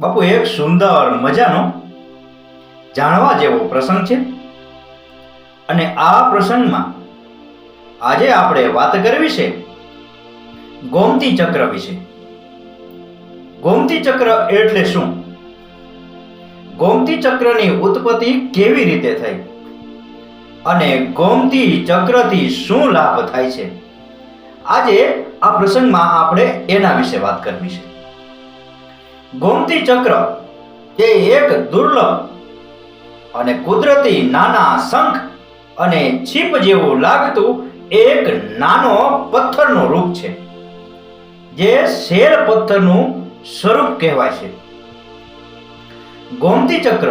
બાપુ, એક સુંદર મજાનો જાણવા જેવો પ્રસંગ છે. અને આ પ્રસંગમાં આજે આપણે વાત કરવી છે ગોમતી ચક્ર વિશે. ગોમતી ચક્ર એટલે શું? ગોમતી ચક્રની ઉત્પત્તિ કેવી રીતે થઈ? અને ગોમતી ચક્રથી શું લાભ થાય છે? આજે આ પ્રસંગમાં આપણે એના વિશે વાત કરવી છે. ગોમતી ચક્ર એ એક દુર્લભ અને કુદરતી નાના શંખ અને છીપ જેવું લાગતું એક નાનો પથ્થરનું રૂપ છે, જે શેર પથ્થરનું સ્વરૂપ કહેવાય છે. ગોમતી ચક્ર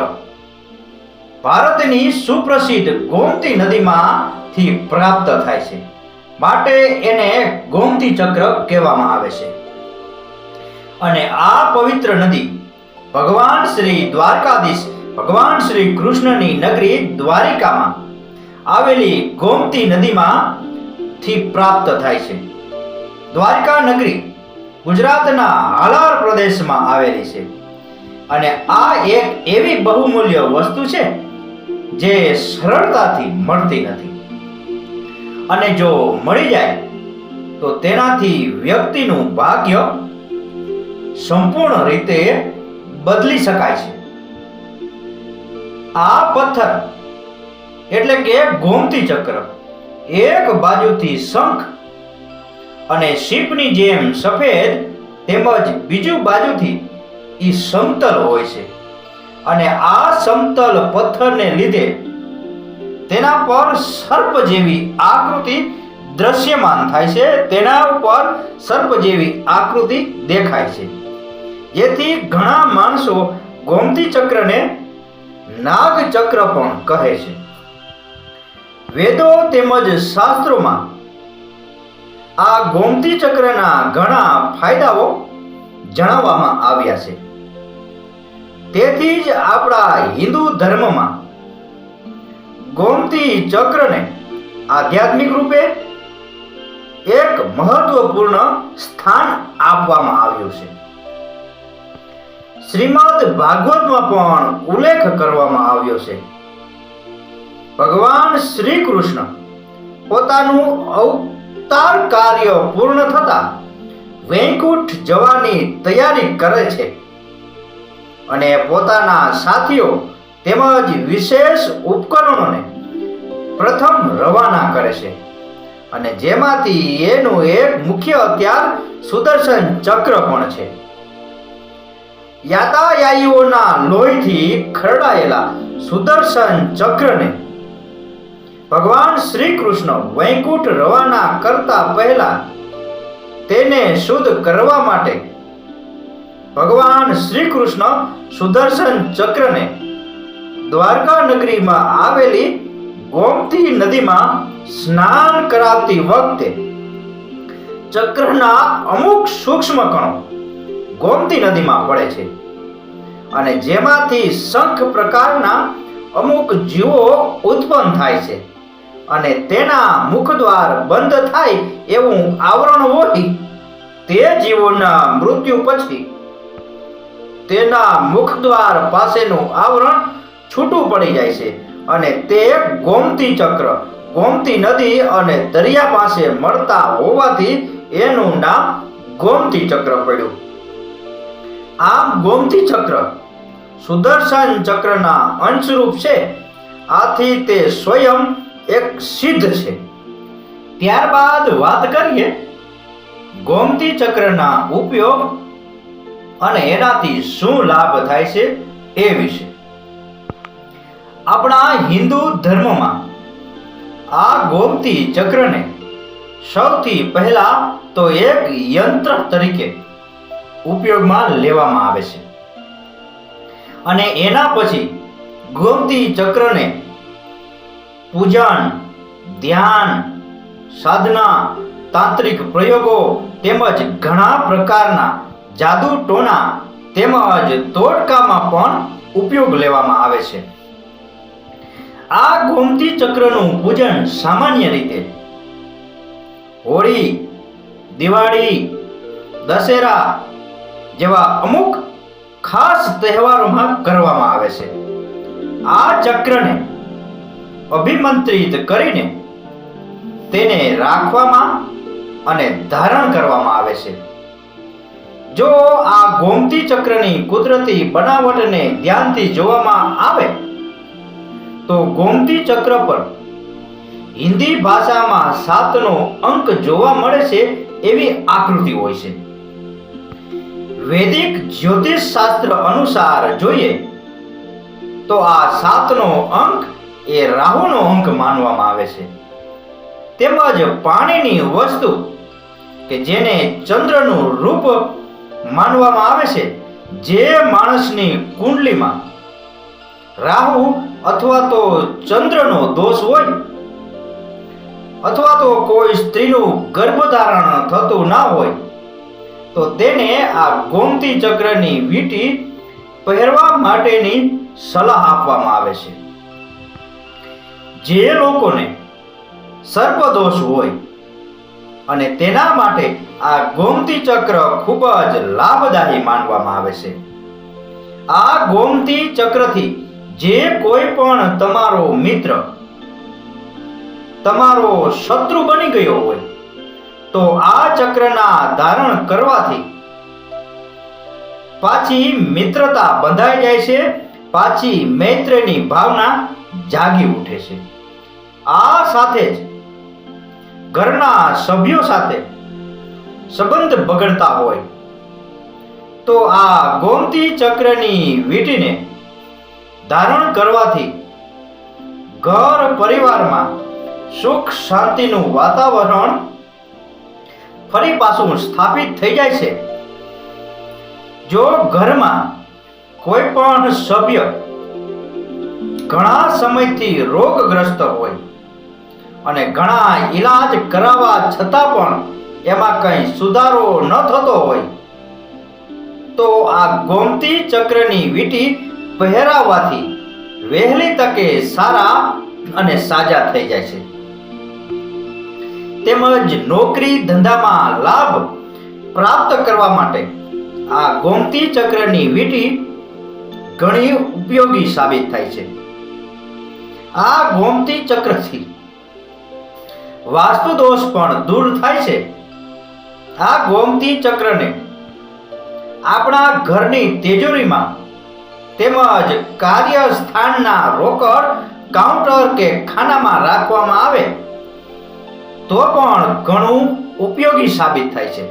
ભારતની સુપ્રસિદ્ધ ગોમતી નદીમાંથી પ્રાપ્ત થાય છે, માટે એને ગોમતી ચક્ર કહેવામાં આવે છે. અને આ પવિત્ર નદી ભગવાન શ્રી દ્વારકાધીશ, ભગવાન શ્રી કૃષ્ણની નગરી દ્વારિકામાં આવેલી ગોમતી નદીમાં થી પ્રાપ્ત થાય છે. દ્વારકા નગરી ગુજરાતના હાલાર પ્રદેશમાં આવેલી છે. અને આ એક એવી બહુમૂલ્ય વસ્તુ છે જે સરળતાથી મળતી નથી. અને જો મળી જાય, તો તેનાથી વ્યક્તિનું ભાગ્ય સંપૂર્ણ રીતે બદલી શકાય છે. આ પથ્થર એટલે કે ગોમતી ચક્ર, એક બાજુથી શંખ અને શીપની જેમ સફેદ તેમજ બીજું બાજુથી એ સમતલ હોય છે. અને આ સમતલ પથ્થરને લીધે તેના પર સર્પ જેવી આકૃતિ દ્રશ્યમાન થાય છે. તેના ઉપર સર્પ જેવી આકૃતિ દેખાય છે. જેથી ઘણા માણસો ગોમતી ચક્રને નાગ ચક્ર પણ કહે છે. વેદો તેમજ શાસ્ત્રોમાં આ ગોમતી ચક્રના ઘણા ફાયદાઓ જણાવવામાં આવ્યા છે. તેથી જ આપણા હિન્દુ ધર્મમાં ગોમતી ચક્રને આધ્યાત્મિક રૂપે એક મહત્વપૂર્ણ સ્થાન આપવામાં આવ્યું છે. શ્રીમદ ભાગવતમાં પણ ઉલ્લેખ કરવામાં આવ્યો છે. ભગવાન શ્રી કૃષ્ણ પોતાનું અવતાર કાર્ય પૂર્ણ થતા વૈકુંઠ જવાની તૈયારી કરે છે અને પોતાના સાથીઓ તેમજ વિશેષ ઉપકરણોને પ્રથમ રવાના કરે છે અને જેમાંથી એનું એક મુખ્ય હથિયાર સુદર્શન ચક્ર પણ છે. યાતાયાયીઓના લોહીથી ખરડાયેલા સુદર્શન ચક્રને ભગવાન શ્રી કૃષ્ણ વૈકુંઠ રવાના કરતા પહેલા તેને શુદ્ધ કરવા માટે ભગવાન શ્રી કૃષ્ણ સુદર્શન ચક્રને દ્વારકા નગરીમાં આવેલી ગોમતી નદીમાં સ્નાન કરાવતી વખતે ચક્રના અમુક સૂક્ષ્મ કણો ગોમતી નદીમાં પડે છે. અને જેમાંથી શંખ પ્રકારના અમુક જીવો ઉત્પન્ન થાય છે. અને તેના મુખદ્વાર બંધ થાય એવું આવરણ હોય તે જીવોના મૃત્યુ પછી તેના મુખદ્વાર પાસેનું આવરણ છૂટું પડી જાય છે. અને તે ગોમતી ચક્ર, ગોમતી નદી અને દરિયા પાસે મળતા હોવાથી એનું નામ ગોમતી ચક્ર પડ્યું. આમ ગોમતી ચક્ર, સુદર્શન ચક્રના અંશરૂપ છે. આથી તે સ્વયં એક સિદ્ધ છે. ત્યારબાદ વાત કરીએ ગોમતી ચક્રના ઉપયોગ અને એનાથી શું લાભ થાય છે એ વિશે. આપણા હિન્દુ ધર્મમાં આ ગોમતી ચક્રને સૌથી પહેલા તો એક યંત્ર તરીકે ઉપયોગમાં લેવામાં આવે છે. અને એના પછી ગોમતી ચક્રને પૂજન, ધ્યાન, સાધના, તાંત્રિક પ્રયોગો તેમજ ઘણા પ્રકારના જાદુ ટોના તેમજ તોડકામાં પણ ઉપયોગ લેવામાં આવે છે. આ ગોમતી ચક્રનું પૂજન સામાન્ય રીતે હોળી, દિવાળી, દશેરા જેવા અમુક ખાસ તહેવારોમાં કરવામાં આવે છે. આ ચક્રને અભિમંત્રિત કરીને તેને રાખવામાં અને ધારણ કરવામાં આવે છે. જો આ ગોમતી ચક્રની કુદરતી બનાવટને ધ્યાનથી જોવામાં આવે, તો ગોમતી ચક્ર પર હિન્દી ભાષામાં સાતનો અંક જોવા મળે છે એવી આકૃતિ હોય છે. વૈદિક જ્યોતિષ શાસ્ત્ર અનુસાર જોઈએ, તો આ સાતનો અંક એ રાહુનો અંક માનવામાં આવે છે. તેમજ પાણીની વસ્તુ કે જેને ચંદ્રનું રૂપ માનવામાં આવે છે, જે માણસની કુંડલીમાં રાહુ અથવા તો ચંદ્રનો દોષ હોય, અથવા તો કોઈ સ્ત્રીનું ગર્ભધારણ થતું ના હોય તો તેને આ ગોમતી ચક્રની વીંટી પહેરવા માટેની સલાહ આપવામાં આવે છે. જે લોકોને સર્પદોષ હોય અને તેના માટે આ ગોમતી ચક્ર ખૂબ જ લાભદાયી માનવામાં આવે છે. આ ગોમતી ચક્રથી જે કોઈ પણ તમારો મિત્ર, તમારો શત્રુ બની ગયો હોય તો આ ચક્રના ધારણ કરવાથી પાછી મિત્રતા બંધાઈ જાય છે, પાછી મૈત્રીની ભાવના જાગી ઉઠે છે. આ સાથે જ ઘરના સભ્યો સાથે સંબંધ બગડતા હોય. તો આ ગોમતી ચક્રની વીંટીને ધારણ કરવાથી ઘર પરિવારમાં સુખ શાંતિનું વાતાવરણ ફરી પાછું સ્થાપિત થઈ જાય છે. જો ઘરમાં કોઈ પણ સભ્ય ઘણા સમયથી રોગગ્રસ્ત હોય અને ઘણા ઈલાજ કરાવવા છતાં પણ એમાં કંઈ સુધારો ન થતો હોય, તો આ ગોમતી ચક્રની વીંટી પહેરાવવાથી વહેલી તકે સારા અને સાજા થઈ જાય છે. તેમજ નોકરી ધંધામાં લાભ પ્રાપ્ત કરવા માટે આ ગોમતી ચક્રની વીટી ઘણી ઉપયોગી સાબિત થાય છે. આ ગોમતી ચક્રથી વાસ્તુ દોષ પણ દૂર થાય છે. આ ગોમતી ચક્રને આપણા ઘરની તેજોરીમાં તેમજ કાર્યસ્થાનના રોકડ, કાઉન્ટર કે ખાનામાં રાખવામાં આવે તો પણ ઘણું ઉપયોગી સાબિત થાય છે.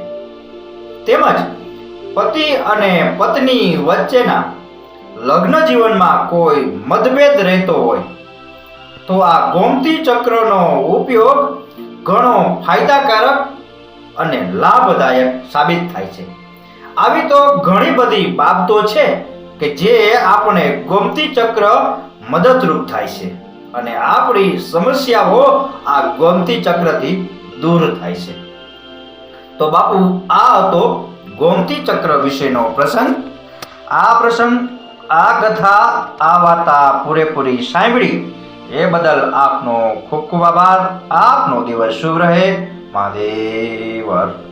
તેમજ પતિ અને પત્ની વચ્ચેના લગ્ન જીવનમાં કોઈ મતભેદ રહેતો હોય, તો આ ગોમતી ચક્રનો ઉપયોગ ઘણો ફાયદાકારક અને લાભદાયક સાબિત થાય છે. આવી તો ઘણી બધી બાબતો છે કે જે આપણે ગોમતી ચક્ર મદદરૂપ થાય છે. અને આપણી સમસ્યાઓ આ ગોમતી ચક્રથી દૂર થાય છે. તો બાપુ, આ હતો ગોમતી ચક્ર વિશેનો પ્રસંગ. આ પ્રસંગ, આ કથા, આ વાર્તા પૂરેપૂરી સાંભળી એ બદલ આપનો ખૂબ ખૂબ આભાર. આપનો દિવસ શુભ રહે. મહાદેવર